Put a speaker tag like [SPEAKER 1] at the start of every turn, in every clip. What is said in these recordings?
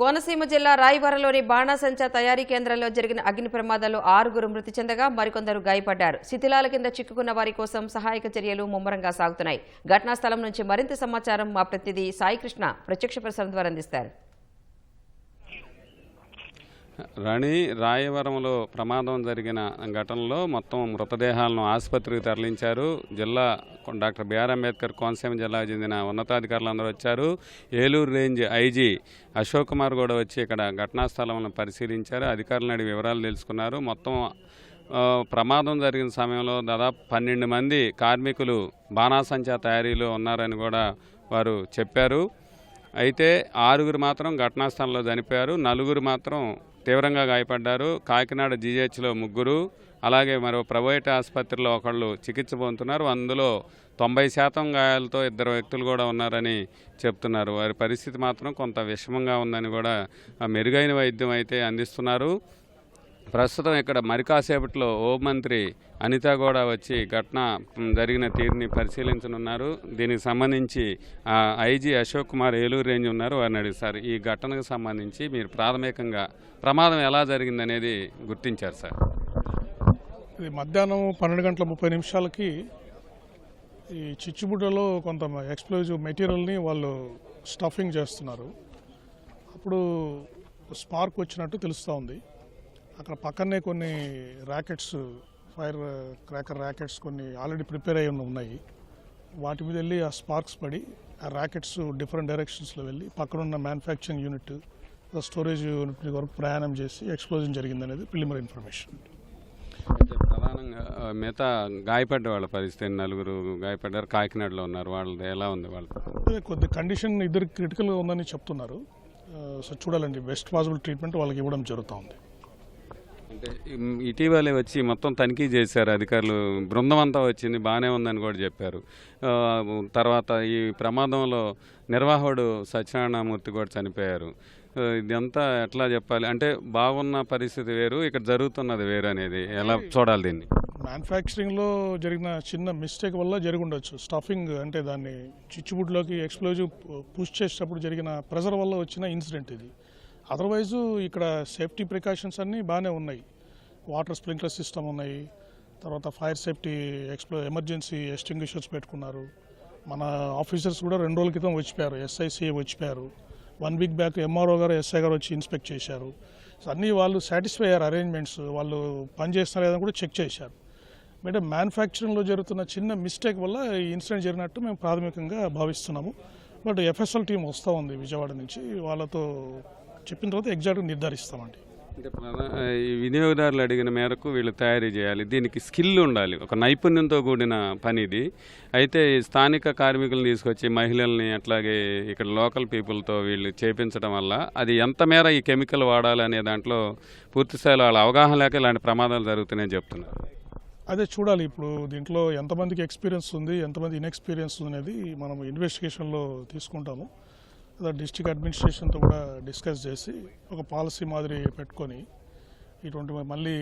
[SPEAKER 1] కోనసీమ జిల్లా రాయవరలోని బాణాసంచా తయారీ కేంద్రంలో జరిగిన అగ్ని ప్రమాదంలో ఆరుగురు మృతి చెందగా మరికొందరు గాయపడ్డారు. శిథిలాల కింద చిక్కుకున్న వారి కోసం సహాయక చర్యలు ముమ్మరంగా సాగుతున్నాయి. ఘటనా స్థలం నుంచి మరింత సమాచారం మా ప్రతినిధి సాయికృష్ణ ప్రత్యక్ష ప్రసారం ద్వారా అందిస్తారు.
[SPEAKER 2] రాణి రాయవరంలో ప్రమాదం జరిగిన ఘటనలో మొత్తం మృతదేహాలను ఆసుపత్రికి తరలించారు. జిల్లా డాక్టర్ బిఆర్ అంబేద్కర్ కోనసీమ జిల్లాకు చెందిన ఉన్నతాధికారులు అందరూ వచ్చారు. ఏలూరు రేంజ్ ఐజీ అశోక్ కుమార్ కూడా వచ్చి ఇక్కడ ఘటనా స్థలంలో పరిశీలించారు. అధికారులను అడిగి వివరాలు తెలుసుకున్నారు. మొత్తం ప్రమాదం జరిగిన సమయంలో దాదాపు పన్నెండు మంది కార్మికులు బాణాసంచా తయారీలో ఉన్నారని కూడా వారు చెప్పారు. అయితే ఆరుగురు మాత్రం ఘటనా స్థలంలో చనిపోయారు. నలుగురు మాత్రం తీవ్రంగా గాయపడ్డారు. కాకినాడ జీహెచ్లో ముగ్గురు అలాగే మరో ప్రైవేట్ ఆసుపత్రిలో ఒకళ్ళు చికిత్స పొందుతున్నారు. అందులో తొంభై శాతం గాయాలతో ఇద్దరు వ్యక్తులు కూడా ఉన్నారని చెప్తున్నారు. వారి పరిస్థితి మాత్రం కొంత విషమంగా ఉందని కూడా మెరుగైన వైద్యం అయితే అందిస్తున్నారు. ప్రస్తుతం ఇక్కడ మరికాసేపట్లో హోంమంత్రి అనిత కూడా వచ్చి ఘటన జరిగిన తీరుని పరిశీలించనున్నారు. దీనికి సంబంధించి ఐజీ అశోక్ కుమార్ ఏలూరు రేంజ్ ఉన్నారు. వారిని అడిగారు ఈ ఘటనకు సంబంధించి మీరు ప్రాథమికంగా ప్రమాదం ఎలా జరిగిందనేది గుర్తించారు సార్.
[SPEAKER 3] ఇది మధ్యాహ్నం పన్నెండు గంటల ముప్పై నిమిషాలకి ఈ చిచ్చుబుడ్డలో కొంత ఎక్స్ప్లోజివ్ మెటీరియల్ని వాళ్ళు స్టఫింగ్ చేస్తున్నారు. అప్పుడు స్పార్క్ వచ్చినట్టు తెలుస్తూ ఉంది. అక్కడ పక్కనే కొన్ని ర్యాకెట్స్ ఫైర్ క్రాకర్ ర్యాకెట్స్ కొన్ని ఆల్రెడీ ప్రిపేర్ అయ్యి ఉన్న- ఉన్నాయి. వాటి మీద వెళ్ళి ఆ స్పార్క్స్ పడి ఆ ర్యాకెట్స్ డిఫరెంట్ డైరెక్షన్స్లో వెళ్ళి పక్కనున్న మ్యానుఫ్యాక్చరింగ్ యూనిట్ స్టోరేజ్ యూనిట్ వరకు ప్రయాణం చేసి ఎక్స్ప్లోజన్ జరిగిందనేది ప్రిలిమరీ ఇన్ఫర్మేషన్.
[SPEAKER 2] ప్రధానంగా మిగతా గాయపడ్డ వాళ్ళ పరిస్థితి నలుగురు గాయపడ్డారు కాకినాడలో ఉన్నారు. వాళ్ళది ఎలా ఉంది వాళ్ళ
[SPEAKER 3] కొద్ది కండిషన్ ఇద్దరు క్రిటికల్గా ఉందని చెప్తున్నారు. సో చూడాలండి బెస్ట్ పాసిబుల్ ట్రీట్మెంట్ వాళ్ళకి ఇవ్వడం జరుగుతూ ఉంది.
[SPEAKER 2] ఇటీవలే వచ్చి మొత్తం తనిఖీ చేశారు అధికారులు. బృందం అంతా వచ్చింది బాగానే ఉందని కూడా చెప్పారు. తర్వాత ఈ ప్రమాదంలో నిర్వాహకుడు సత్యనారాయణమూర్తి కూడా చనిపోయారు. ఇదంతా ఎట్లా చెప్పాలి? అంటే బాగున్న పరిస్థితి వేరు ఇక్కడ జరుగుతున్నది వేరు అనేది. ఎలా చూడాలి దీన్ని?
[SPEAKER 3] మ్యానుఫ్యాక్చరింగ్లో జరిగిన చిన్న మిస్టేక్ వల్ల జరిగి ఉండొచ్చు స్టఫింగ్ అంటే దాన్ని చిచ్చుబుడ్లోకి ఎక్స్ప్లోజివ్ పుష్ చేసేటప్పుడు జరిగిన ప్రెజర్ వల్ల వచ్చిన ఇన్సిడెంట్ ఇది. అదర్వైజు ఇక్కడ సేఫ్టీ ప్రికాషన్స్ అన్నీ బాగానే ఉన్నాయి. వాటర్ స్ప్రింక్లర్ సిస్టమ్ ఉన్నాయి. తర్వాత ఫైర్ సేఫ్టీ ఎక్స్ప్లో ఎమర్జెన్సీ ఎస్టింగ్విషర్స్ పెట్టుకున్నారు. మన ఆఫీసర్స్ కూడా రెండు రోజుల క్రితం వచ్చిపోయారు. ఎస్ఐసిఏ వచ్చిపోయారు. వన్ వీక్ బ్యాక్ ఎంఆర్ఓ గారు ఎస్ఐ గారు వచ్చి ఇన్స్పెక్ట్ చేశారు. అన్నీ వాళ్ళు సాటిస్ఫై అయ్యారు అరేంజ్మెంట్స్ వాళ్ళు పని చేస్తున్నారు లేదని కూడా చెక్ చేశారు. అంటే మ్యానుఫ్యాక్చరింగ్లో జరుగుతున్న చిన్న మిస్టేక్ వల్ల ఈ ఇన్సిడెంట్ జరిగినట్టు మేము ప్రాథమికంగా భావిస్తున్నాము. బట్ ఎఫ్ఎస్ఎల్ టీం వస్తూ ఉంది విజయవాడ నుంచి. వాళ్ళతో చెప్పిన తర్వాత ఎగ్జాక్ట్గా నిర్ధారిస్తామండి.
[SPEAKER 2] అంటే వినియోగదారులు అడిగిన మేరకు వీళ్ళు తయారీ చేయాలి. దీనికి స్కిల్ ఉండాలి. ఒక నైపుణ్యంతో కూడిన పని ఇది అయితే స్థానిక కార్మికులను తీసుకొచ్చి మహిళల్ని అట్లాగే ఇక్కడ లోకల్ పీపుల్తో వీళ్ళు చేపించడం వల్ల అది ఎంత మేర ఈ కెమికల్ వాడాలి అనే దాంట్లో పూర్తి స్థాయిలో వాళ్ళ అవగాహన లేక ఇలాంటి ప్రమాదాలు జరుగుతున్నాయని చెప్తున్నారు.
[SPEAKER 3] అదే చూడాలి. ఇప్పుడు దీంట్లో ఎంతమందికి ఎక్స్పీరియన్స్ ఉంది ఎంతమంది ఇన్ఎక్స్పీరియన్స్ ఉంది అనేది మనం ఇన్వెస్టిగేషన్లో తీసుకుంటాము. డిస్టిక్ అడ్మినిస్ట్రేషన్తో కూడా డిస్కస్ చేసి ఒక పాలసీ మాదిరి పెట్టుకొని ఇటువంటి మళ్ళీ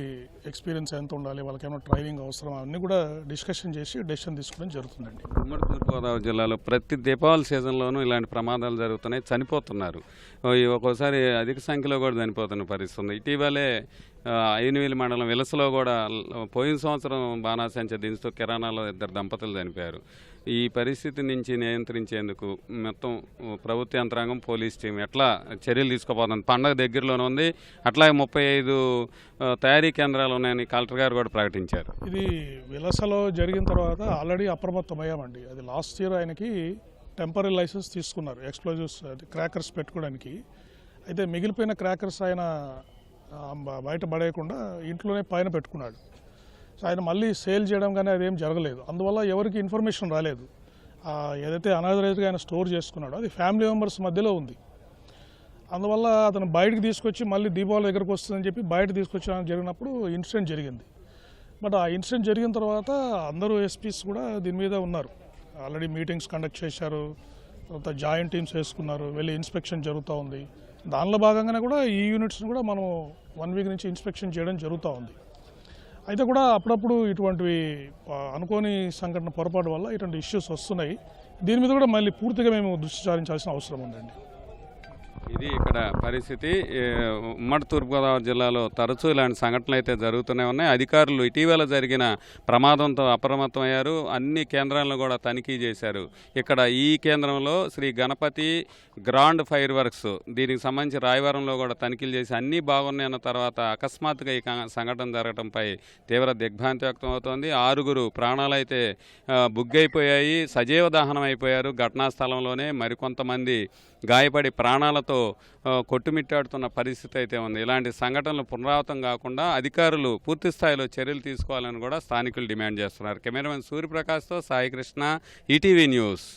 [SPEAKER 3] ఎక్స్పీరియన్స్ ఎంత ఉండాలి వాళ్ళకి ఏమైనా ట్రైనింగ్ అవసరం అవన్నీ కూడా డిస్కషన్ చేసి డెసిషన్ తీసుకోవడం జరుగుతుందండి.
[SPEAKER 2] ఉమ్మడి తూర్పుగోదావరి జిల్లాలో ప్రతి దీపావళి సీజన్లోనూ ఇలాంటి ప్రమాదాలు జరుగుతున్నాయి చనిపోతున్నారు. ఈ ఒక్కోసారి అధిక సంఖ్యలో కూడా చనిపోతున్న పరిస్థితి ఉంది. ఇటీవలే ఆ, ఐనవేలి మండలం విలసలో కూడా పోయిన సంవత్సరం బాణాసంచ దించుతూ కిరాణాలో ఇద్దరు దంపతులు చనిపోయారు. ఈ పరిస్థితి నుంచి నియంత్రించేందుకు మొత్తం ప్రభుత్వ యంత్రాంగం పోలీస్ టీం ఎట్లా చర్యలు తీసుకోబోతుంది పండగ దగ్గరలోనే ఉంది. అట్లాగే ముప్పై ఐదు తయారీ కేంద్రాలు ఉన్నాయని కలెక్టర్ గారు కూడా ప్రకటించారు.
[SPEAKER 3] ఇది విలసలో జరిగిన తర్వాత ఆల్రెడీ అప్రమత్తమయ్యామండి. అది లాస్ట్ ఇయర్ ఆయనకి టెంపరీ లైసెన్స్ తీసుకున్నారు ఎక్స్ప్లోజివ్స్ క్రాకర్స్ పెట్టుకోవడానికి. అయితే మిగిలిపోయిన క్రాకర్స్ ఆయన బయట పడేయకుండా ఇంట్లోనే పైన పెట్టుకున్నాడు. ఆయన మళ్ళీ సేల్ చేయడం కానీ అదేం జరగలేదు. అందువల్ల ఎవరికి ఇన్ఫర్మేషన్ రాలేదు. ఏదైతే అనాథరైజ్గా ఆయన స్టోర్ చేసుకున్నాడో అది ఫ్యామిలీ మెంబర్స్ మధ్యలో ఉంది. అందువల్ల అతను బయటకు తీసుకొచ్చి మళ్ళీ దీపావళి దగ్గరకు వస్తుందని చెప్పి బయట తీసుకొచ్చిన జరిగినప్పుడు ఇన్సిడెంట్ జరిగింది. బట్ ఆ ఇన్సిడెంట్ జరిగిన తర్వాత అందరూ ఎస్పీస్ కూడా దీని మీద ఉన్నారు. ఆల్రెడీ మీటింగ్స్ కండక్ట్ చేశారు. తర్వాత జాయింట్ టీమ్స్ వేసుకున్నారు. వెళ్ళి ఇన్స్పెక్షన్ జరుగుతూ ఉంది. దానిలో భాగంగానే కూడా ఈ యూనిట్స్ని కూడా మనం వన్ వీక్ నుంచి ఇన్స్పెక్షన్ చేయడం జరుగుతూ ఉంది. అయితే కూడా అప్పుడప్పుడు ఇటువంటివి అనుకోని సంఘటన పొరపాటు వల్ల ఇటువంటి ఇష్యూస్ వస్తున్నాయి. దీని మీద కూడా మళ్ళీ పూర్తిగా మేము దృష్టి సారించాల్సిన అవసరం ఉందండి.
[SPEAKER 2] ఇది ఇక్కడ పరిస్థితి. ఉమ్మడి తూర్పుగోదావరి జిల్లాలో తరచూ ఇలాంటి సంఘటనలు అయితే జరుగుతూనే ఉన్నాయి. అధికారులు ఇటీవల జరిగిన ప్రమాదంతో అప్రమత్తమయ్యారు. అన్ని కేంద్రాలను కూడా తనిఖీ చేశారు. ఇక్కడ ఈ కేంద్రంలో Shri Ganapathi grand fire works దీనికి సంబంధించి రాయవరంలో కూడా తనిఖీలు చేసి అన్నీ బాగున్నాయన్న తర్వాత అకస్మాత్తుగా ఈ క- సంఘటన జరగడంపై తీవ్ర దిగ్భ్రాంతి వ్యక్తం అవుతోంది. ఆరుగురు ప్రాణాలైతే బుగ్గైపోయాయి. సజీవ దహనం అయిపోయారు. ఘటనా స్థలంలోనే మరికొంతమంది గాయపడి ప్రాణాలతో కొట్టుమిట్టాడుతున్న పరిస్థితి అయితే ఉంది. ఇలాంటి సంఘటనలు పునరావృతం కాకుండా అధికారులు పూర్తి స్థాయిలో చర్యలు తీసుకోవాలని కూడా స్థానికులు డిమాండ్ చేస్తున్నారు. కెమెరామెన్ సూర్యప్రకాష్తో సాయికృష్ణ ఈటీవీ న్యూస్.